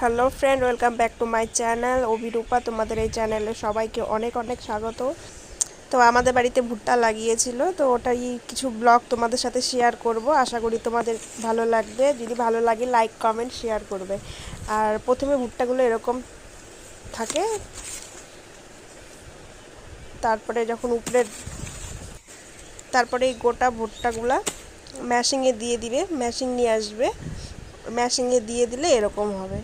Hello friend, welcome back to my channel. Abhirupa তোমাদের এই চ্যানেলে সবাইকে অনেক অনেক স্বাগত। তো আমাদের বাড়িতে ভুট্টা লাগিয়েছিল, তো ওটাই কিছু ব্লগ তোমাদের সাথে শেয়ার করব। আশা করি তোমাদের ভালো লাগবে। যদি ভালো লাগে, লাইক, কমেন্ট, শেয়ার করবে। আর প্রথমে ভুট্টাগুলো এরকম থাকে। তারপরে যখন উপরে, তারপরে এই গোটা ভুট্টাগুলা ম্যাশিংয়ে দিয়ে দিবে ম্যাশিং নিয়ে আসবে। ম্যাশিংয়ে দিয়ে দিলে এরকম হবে।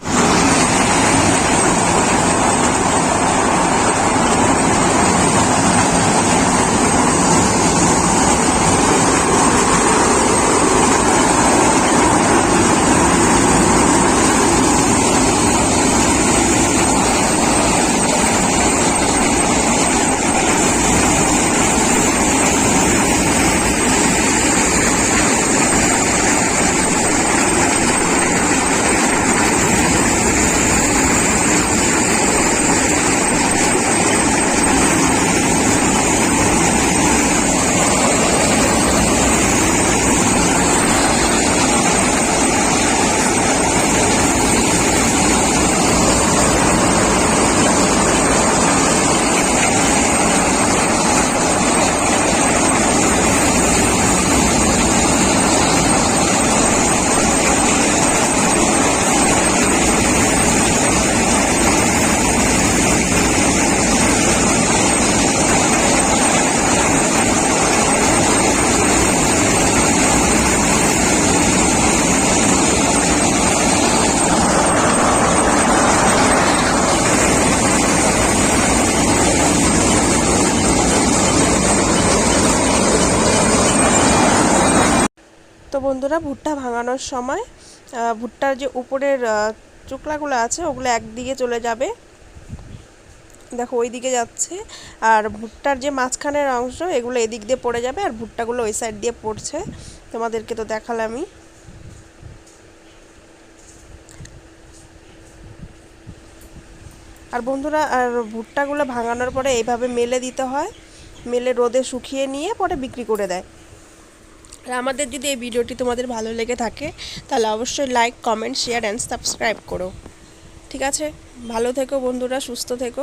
তো বন্ধুরা, ভুট্টা ভাঙানোর সময় ভুট্টার যে উপরের চোকলাগুলো আছে, ওগুলো একদিকে চলে যাবে। দেখো ওই দিকে যাচ্ছে। আর ভুট্টার যে মাঝখানের অংশ, এগুলো এদিক দিয়ে পড়ে যাবে আর ভুট্টাগুলো ওই সাইড দিয়ে পড়ছে। তোমাদেরকে তো দেখালামই। আর বন্ধুরা, আর ভুট্টাগুলো ভাঙানোর পরে এইভাবে মেলে দিতে হয়। মেলে রোদে শুকিয়ে নিয়ে পরে বিক্রি করে দেয়। আর আমাদের যদি এই ভিডিওটি তোমাদের ভালো লেগে থাকে, তাহলে অবশ্যই like comment share and subscribe করো। ঠিক আছে? ভালো থেকো বন্ধুরা, সুস্থ থেকো।